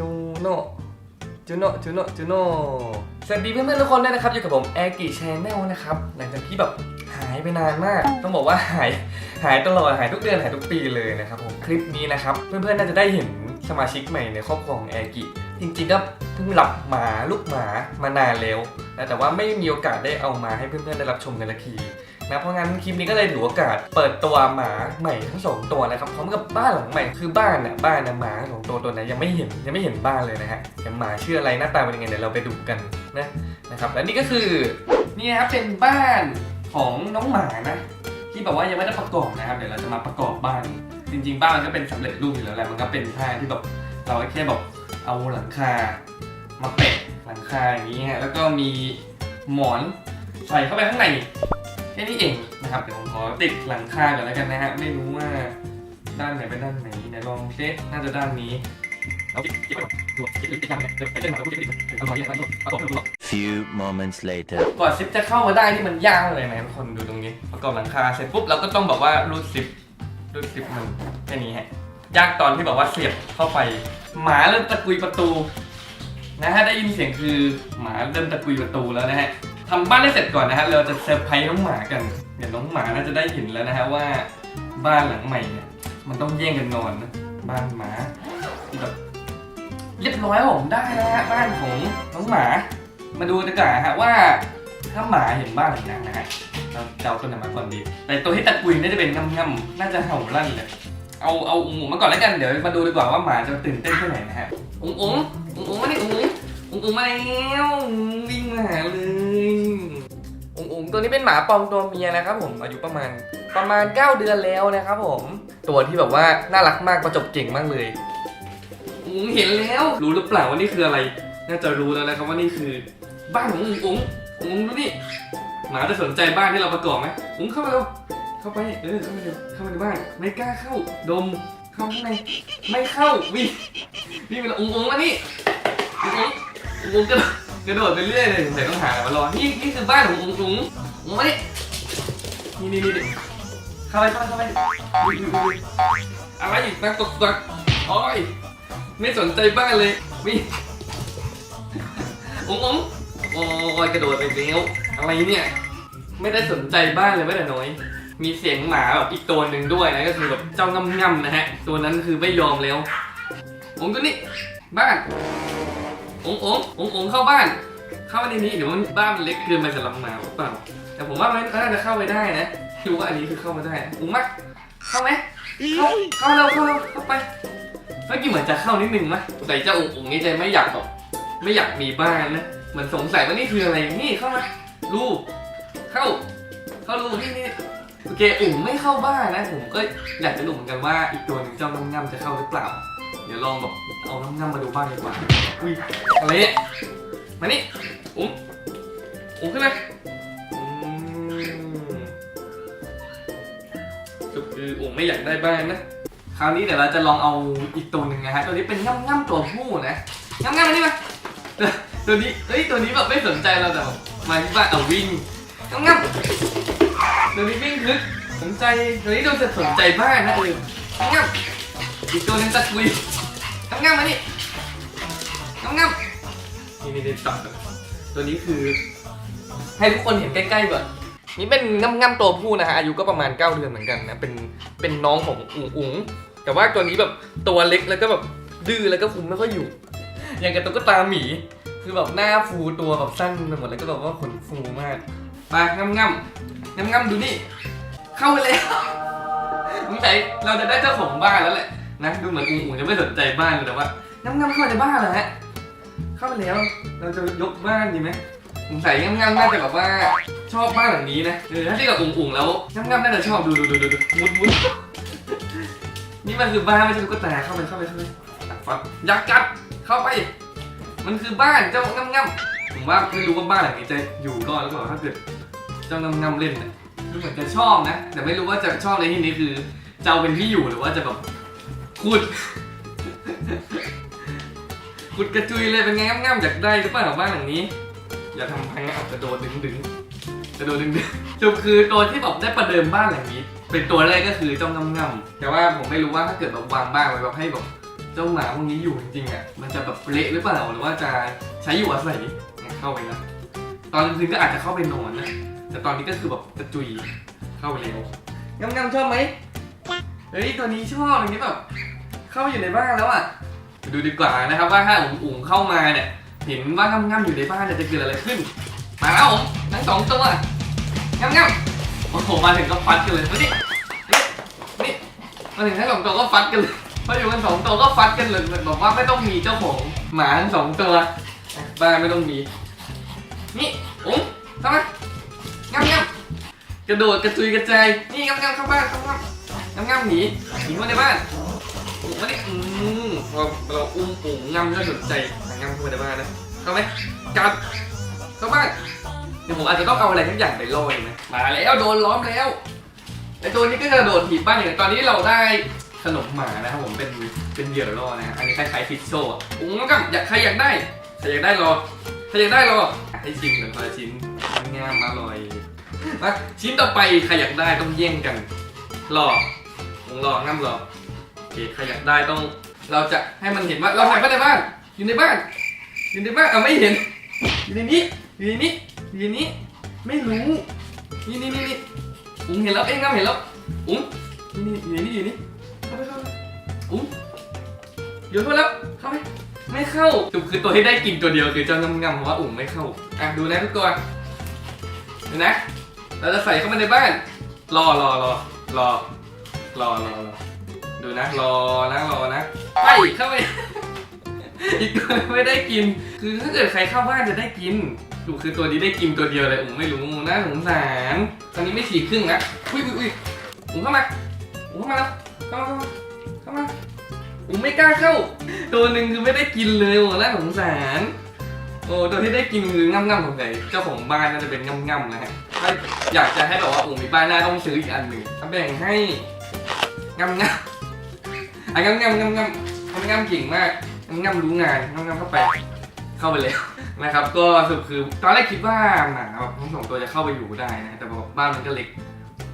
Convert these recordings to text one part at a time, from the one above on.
จูโน่จูโน่จูโน่จูโน่สวัสดีเพื่อนๆทุกคนด้วยนะครับอยู่กับผมแอร์กิชแนลนะครับหลังจากที่แบบหายไปนานมาก ต้องบอกว่าหายหายตลอดหายทุกเดือนหายทุกปีเลยนะครับผมคลิปนี้นะครับ เพื่อนๆน่าจะได้เห็นสมาชิกใหม่ในครอบครัวของแอร์กิจริงๆก็เพิ่งรับหมาลูกหมามานานแล้วแต่ว่าไม่มีโอกาสได้เอามาให้เพื่อนๆได้รับชมกันละที นะเพราะงั้นคลิปนี้ก็เลยถือโอกาสเปิดตัวหมาใหม่ทั้งสองตัวนะครับพร้อมกับบ้านหลังใหม่คือบ้านน่ะบ้านน่ะหมาสองตัวตัวไหนยังไม่เห็นยังไม่เห็นบ้านเลยนะฮะแต่หมาชื่ออะไรหน้าตาเป็นยังไงเดี๋ยวเราไปดูกันนะนะครับและนี่ก็คือนี่นะครับเป็นบ้านของน้องหมานะที่แบบว่ายังไม่ได้ประกอบนะครับเดี๋ยวเราจะมาประกอบบ้าน จริง ๆ บ้านมันก็เป็นสำเร็จรูปอยู่แล้วแหละมันก็เป็นท่าที่แบบเราแค่แบบเอาหลังคา มาแปะหลังคาอย่างนี้ฮะแล้วก็มีหมอนใส่เข้าไปข้างใน ค่นี้เองนะครับเดี๋ยวผมขอติดหลังคาก่อนแล้วกันนะฮะไม่รู้ว่าด้านไหนเป็นด้านไหนเดี๋ยวลองเช็คน่าจะด้านนี้เอากิ๊บกิ๊บไปก่อนดูกิ๊บหรือกิ๊บยังไงเดี๋ยวไปเล่นหมาปุ๊บกิ๊บกิ๊บเอาหน่อยเอาหน่อยประกอบดูหรอก Few moments later. กว่าซิปจะเข้ามาได้นี่มันยากเลยนะทุกคนดูตรงนี้ประกอบหลังคาเสร็จปุ๊บเราก็ต้องแบบว่ารูดซิปรูดซิปมันแค่นี้ฮะยากตอนที่แบบว่าเสียบเข้าไป หมาเริ่มตะกุยประตูนะฮะได้ยินเสียงคือหมาเริ่มตะกุยประตูแล้วนะฮะ ทำบ้านให้เสร็จก่อนนะฮะเราจะเซอร์ไพรส์น้องหมากันเดี๋ยวน้องหมาน่าจะได้เห็นแล้วนะฮะว่าบ้านหลังใหม่เนี่ยมันต้องแย่งกันนอนนะบ้านหมาแบบเรียบร้อยผมได้แล้วฮะบ้านของน้องหมา มาดูดีกว่าฮะว่าถ้าหมาเห็นบ้านหลังนั้นนะฮะเราเอาตัวไหนมาก่อนดี แต่ตัวที่ตะกุยน่าจะเป็นง่ำๆน่าจะเห่าลั่นเลยเอาเอาอุ๋งอุ๋งมาก่อนแล้วกันเดี๋ยวมาดูดีกว่าว่าหมาจะตื่นเต้นแค่ไหนนะฮะอุ๋งอุ๋งอุ๋งอุ๋งมาดิอุ๋ง อุ๋งมาแล้ววิ่งมาหาเลยอุ๋งอุ๋งตัวนี้เป็นหมาปอมตัวเมียนะครับผมอายุประมาณประมาณ 9 เดือนแล้วนะครับผมตัวที่แบบว่าน่ารักมากประจบเก่งมากเลยอุ๋งเห็นแล้ว รู้หรือเปล่าว่านี่คืออะไร น่าจะรู้แล้วนะครับว่านี่คือ บ้านของอุ๋งอุ๋งอุ๋งดูนี่หมาจะสนใจบ้านที่เราประกอบไหมอุ๋งเข้ามาเร็วเข้าไปเออเข้ามาเร็วเข้ามาในบ้านไม่กล้าเข้าดมเข้าข้างในไม่เข้าวิ่งวิ่งไปแล้วอุ๋งอุ๋งมานี่อุ๋ง อุ๋งกระโดดกระโดดไปเรื่อยเลยแต่ต้องหาอะไรมารอนี่นี่คือบ้านของอุ๋งอุ๋งอุ๋งมานี่นี่นี่นี่เข้าไปเข้าไปเข้าไปอะไรอีกนักตกตักโอ้ยไม่สนใจบ้านเลยวิ่งอุ๋งอุ๋งโอ้ยกระโดดไปแล้วอะไรเนี่ยไม่ได้สนใจบ้านเลยไม่แต่น้อย มีเสียงหมาแบบอีกตัวหนึ่งด้วยนะก็คือแบบเจ้าง่ำง่ำๆนะฮะ ตัวนั้นคือไม่ยอมแล้วอุ๋งตัวนี้บ้าน ององององเข้าบ้าน เข้ามาในนี้เดี๋ยวมันบ้านมันเล็กเกินไปสำหรับหมาหรือเปล่า แต่ผมว่ามันน่าจะเข้าไปได้นะไม่รู้ว่าอันนี้คือเข้ามาได้อุ๋งมาเข้าไหมเข้าเข้าเร็วเข้าเร็วเข้าไปเมื่อกี้เหมือนจะเข้านิดนึงมั้ยแต่เจ้าององนี่ใจไม่อยากแบบไม่อยากมีบ้านนะเหมือนสงสัยว่านี่คืออะไรนี่เข้ามาลูกเข้า เข้าลูกนี่นี่โอเคอุ๋งไม่เข้าบ้านนะผมก็อยากจะดูเหมือนกันว่าอีกตัวหนึ่งเจ้าน้ำง่ำจะเข้าหรือเปล่า เดี๋ยวลองแบบเอาน้ำง่ำมาดูบ้านดีกว่า อุ้ยอะไรเนี่ยมานี่อุ๋งอุ๋งขึ้นมาอืมก็คืออุ๋งไม่อยากได้บ้านนะ คราวนี้เดี๋ยวเราจะลองเอาอีกตัวหนึ่งนะฮะ ตัวนี้เป็นง่ำง่ำตัวผู้นะง่ำง่ำมานี่มาตัวนี้ เฮ้ย ตัวนี้แบบไม่สนใจเราแต่แบบมาที่บ้านเอาวิ่งง่ำง่ำตัวนี้วิ่งลึกสนใจ ตัวนี้โดนจะสนใจบ้านนะเออง่ำ อีกตัวนึงตะกุยง่ำง่ำมานี่ง่ำง่ำนี่นี่นี่ตัดก่อนตัวนี้คือ ให้ทุกคนเห็นใกล้ๆก่อนนี่เป็นง่ำง่ำตัวผู้นะฮะอายุก็ประมาณ 9 เดือนเหมือนกันนะเป็นเป็นน้องของอุ๋งอุ๋งแต่ว่าตัวนี้แบบตัวเล็กแล้วก็แบบดื้อแล้วก็คุมไม่ค่อยอยู่ อย่างกับตุ๊กตาหมี คือแบบหน้าฟูตัวแบบสั้นไปหมดแล้วก็แบบว่าขนฟูมากไปง่ำง่ำง่ำง่ำดูนี่ เข้าไปแล้วสงสัยเราจะได้เจ้าของบ้านแล้วแหละ นะดูเหมือนอุ๋งอุ๋งจะไม่สนใจบ้านเลยแต่ว่าง่ำง่ำเข้าในบ้านแล้วฮะเข้าไปแล้ว เราจะยกบ้านดีไหมสงสัยง่ำง่ำน่าจะแบบว่าชอบบ้านหลังนี้นะเออถ้าเทียบกับอุ๋งอุ๋งแล้วง่ำง่ำน่าจะชอบดูดูดูดูดูมุดมุดนี่มันคือบ้านไม่ใช่ตุ๊กตาเข้าไปเข้าไปเข้าไปตัดฟัดอยากกัดเข้าไป มันคือบ้านเจ้าง่ำง่ำๆผมว่าไม่รู้ว่าบ้านหลังนี้จะอยู่รอดหรือเปล่าถ้าเกิดเจ้าง่ำง่ำๆเล่นเนี่ยดูเหมือนจะชอบนะ แต่ไม่รู้ว่าจะชอบในที่นี้คือจะเอาเป็นที่อยู่หรือว่าจะแบบ ขุด ขุดกระจุยเลยเป็นไงง่ำๆอยากได้หรือเปล่าบ้านหลังนี้ อย่าทำพังนะกระโดดดึงดึงกระโดดดึงดึงจบคือตัวที่แบบได้ประเดิมบ้านหลังนี้ เป็นตัวแรกก็คือเจ้าง่ำง่ำๆแต่ว่าผมไม่รู้ว่าถ้าเกิดแบบวางบ้านไว้แบบให้แบบเจ้าหมาพวกนี้อยู่จริงๆอะมันจะแบบเละหรือเปล่าหรือว่าจะใช้อยู่อาศัยเนี่ยเข้าไปนะตอนกลางคืนก็อาจจะเข้าไปนอนนะแต่ตอนนี้ก็คือแบบกระจุยเข้าไปเร็วงำงำชอบไหมเฮ้ยตัวนี้ชอบอย่างนี้แบบ เข้าอยู่ในบ้านแล้วอะไปดูดีกว่านะครับว่าถ้าอุ๋งอุ๋งเข้ามาเนี่ย เห็นว่างำงำอยู่ในบ้านเนี่ยจะเกิดอะไรขึ้น มาแล้วผมทั้งสองตัวงำงำโอ้โหมาถึงก็ฟัดกันเลยมาดินี่นี่มาถึงทั้งสองตัวก็ฟัดกันเลยพออยู่กันสองตัวก็ฟัดกันเลยบอกว่าไม่ต้องมีเจ้าของหมาทั้งสองตัวบ้านไม่ต้องมี นี่อุ๋งทำไมงำงำกระโดดกระจุยกระจายนี่งำงำเข้าบ้านเข้าบ้าน งำงำหนีหนีมาในบ้านอุ๋งมาดิอืมพอเราอุ้มอุ๋งงำก็สนใจงำเข้ามาในบ้านนะเข้าไหมจับเข้าบ้านเดี๋ยวผมอาจจะต้องเอาอะไรทุกอย่างไปล่อเองนะมาแล้วโดนล้อมแล้วไอตัวนี้ก็จะโดนถีบบ้านอย่างตอนนี้เราได้ขนมหมานะครับผมเป็นเป็นเหยื่อล่อนะฮะอันนี้คล้ายๆฟิชโซ่อะอุ้งก็อยากใครอยากได้ใครอยากได้รอใครอยากได้รอให้ชิมกันคนละชิ้นงามมาลอยมาชิ้นต่อไปใครอยากได้ต้องแย่งกันรอ อุ้งรอง่ำรอโอเคใครอยากได้ต้อง เราจะให้มันเห็นว่าเราถ่ายไว้ในบ้าน อยู่ในบ้าน อยู่ในบ้านเอาไม่เห็น อยู่ในนี้อยู่ในนี้อยู่ในนี้ ไม่รู้ นี่นี่นี่นี่อุ้งเห็นแล้วเอ้ยน้ำเห็นแล้วอุ้งนี่นี่อยู่ในนี้อยู่ในนี้เข้าไปเข้าไปอุ้งอยู่เข้าแล้วเข้าไปไม่เข้าจุกคือตัวที่ได้กินตัวเดียวคือเจ้างำงำเพราะว่าอุ้งไม่เข้าอะดูนะทุกตัวดูนะเราจะใส่เข้ามาในบ้าน รอรอรอรอ รอรอรอดูนะรอนะรอนะไปเข้าไป อีกตัวไม่ได้กิน คือถ้าเกิดใครเข้าบ้านจะได้กินดูคือตัวนี้ได้กินตัวเดียวเลยอุ้งไม่รู้น่าสงสารตอนนี้ไม่สี่ครึ่งนะอุ้ยอุ้ยอุ้ยอุ้งเข้ามาอุ้งเข้ามาแล้วเข้ามาเข้ามาเข้ามาอุ้งไม่กล้าเข้า ตัวหนึ่งคือไม่ได้กินเลยโอ้น่าสงสารโอ้ตัวที่ได้กินคือง่ำง่ำของใครเจ้าของบ้านน่าจะเป็นง่ำง่ำนะฮะถ้าอยากจะให้แบบว่าอุ้งมีบ้านหน้าต้องซื้ออีกอันหนึ่งถ้าแบ่งให้ งำง่ำอะงำงำงำงำงำงำเก่งมากง่ำรู้งานง่ำเข้าไป เข้าไปเลยนะครับ ก็สรุปคือตอนแรกคิดว่าหมาแบบทั้งสองตัวจะเข้าไปอยู่ได้นะ แต่บอกบ้านมันก็เล็ก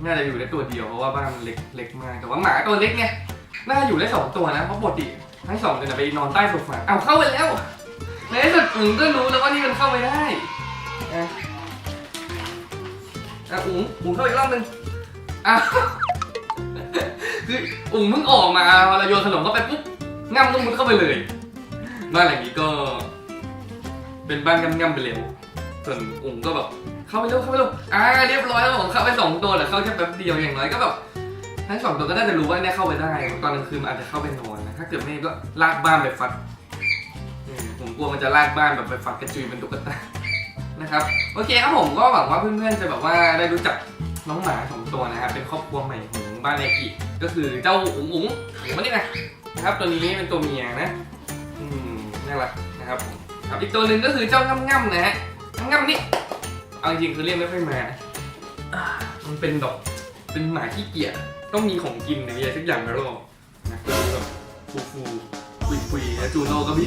น่าจะอยู่ได้ตัวเดียวเพราะว่าบ้านมันเล็กเล็กมาก แต่ว่าหมาตัวเล็กเนี่ยน่าจะอยู่ได้สองตัวนะ เพราะปกติทั้งสองตัวไปนอนใต้โซฟาเอาเข้าไปแล้วในที่สุดอุ๋งก็รู้แล้วว่านี่มันเข้าไปได้อะอุ๋งอุ๋งเข้าอีกรอบหนึงอ้าว คืออุ๋งเพิ่งออกมาพอเราโยนขนมเข้าไปปุ๊บง่ำต้องมุดเข้าไปเลย บ้านหลังนี้ก็ เป็นบ้านง่ำๆไปเร็วส่วนอุ๋งก็แบบเข้าไปเร็วเข้าไปเร็วอ่าเรียบร้อยแล้วผมเข้าไปสองตัวแต่เข้าแค่แป๊บเดียวอย่างน้อยก็แบบทั้งสองตัวก็น่าจะรู้ว่าเนี่ยเข้าไปได้ ตอนกลางคืนอาจจะเข้าไปนอนนะถ้าเกิดไม่ก็ลากบ้านไปฟัดผมกลัวมันจะลากบ้านแบบไปฟัดกระจุยเป็นตุ๊กตานะครับโอเคครับผมก็หวังว่าเพื่อนๆจะแบบว่าได้รู้จักน้องหมาสองตัวนะครับเป็นครอบครัวใหม่ของ บ้านไอกิก็คือเจ้าอุ๋งอุ๋งอุ๋งมานี่นะนะครับ ตัวนี้เป็นตัวเมียนะอืมน่ารักนะครับผมครับอีกตัวหนึ่งก็คือเจ้าง่ำง่ำนะฮะง่ำง่ำนี่เอาจริงๆคือเรียกไม่ค่อยมานะอ่ามันเป็นดอกเป็นหมาขี้เกียจต้องมีของกินในอะไรสักอย่างในโลกนะตัวนี้แบบฟูฟูปุยปุยแล้วจูโน่ก็มี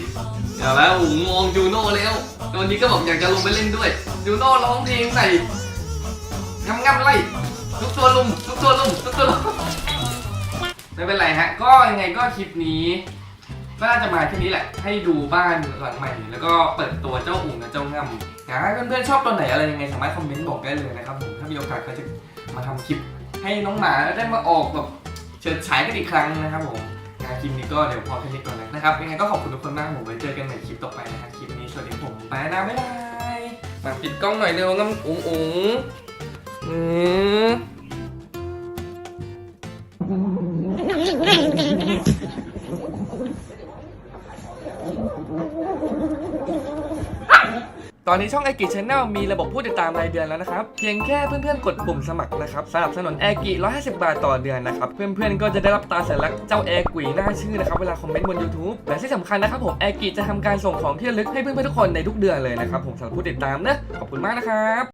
เอาแล้วโอ้โหมองจูโน่แล้วตัวนี้ก็บอกอยากจะลงไปเล่นด้วย จูโน่ร้องเพลงใส่ง่ำง่ำไล่ ทุกตัวลุมทุกตัวลุมทุกตัวลุมไม่เป็นไรฮะ ก็ยังไงก็คลิปนี้น่าจะมาแค่นี้แหละ ให้ดูบ้านหลังใหม่ แล้วก็เปิดตัวเจ้าอุ่งกับเจ้าง่ำนะเพื่อนๆชอบตัวไหนอะไรยังไงสามารถคอมเมนต์บอกได้เลยนะครับผมถ้ามีโอกาสก็จะมาทำคลิป ให้น้องหมาได้มาออกแบบเฉิดฉายกันอีกครั้งนะครับผมงานคลิปนี้ก็เดี๋ยวพอแค่นี้ก่อนนะครับยังไงก็ขอบคุณทุกคนมากผมไว้เจอกันใหม่คลิปต่อไปนะครับคลิปนี้สวัสดีผมไปนะบ๊ายบายมาปิดกล้องหน่อยเร็วง่ำอุ๋งอุ๋ง ตอนนี้ช่อง a อกิชแนลมีระบบผู้ติดตามรายเดือนแล้วนะครับ เพียงแค่เพื่อนๆ กดปุ่มสมัครนะครับสนับสนุนแอกิ150 บาทต่อเดือนนะครับ เพื่อนๆ ก็จะได้รับตาสัญลักษณ์เจ้าแอกุยหน้าชื่อนะครับ เวลาคอมเมนต์บน YouTube และที่สำคัญนะครับผมแอกิจะทำการส่งของที่ระลึกให้เพื่อนๆ ทุกคนในทุกเดือนเลยนะครับผมสำหรับผู้ติดตามนะ ขอบคุณมากนะครับ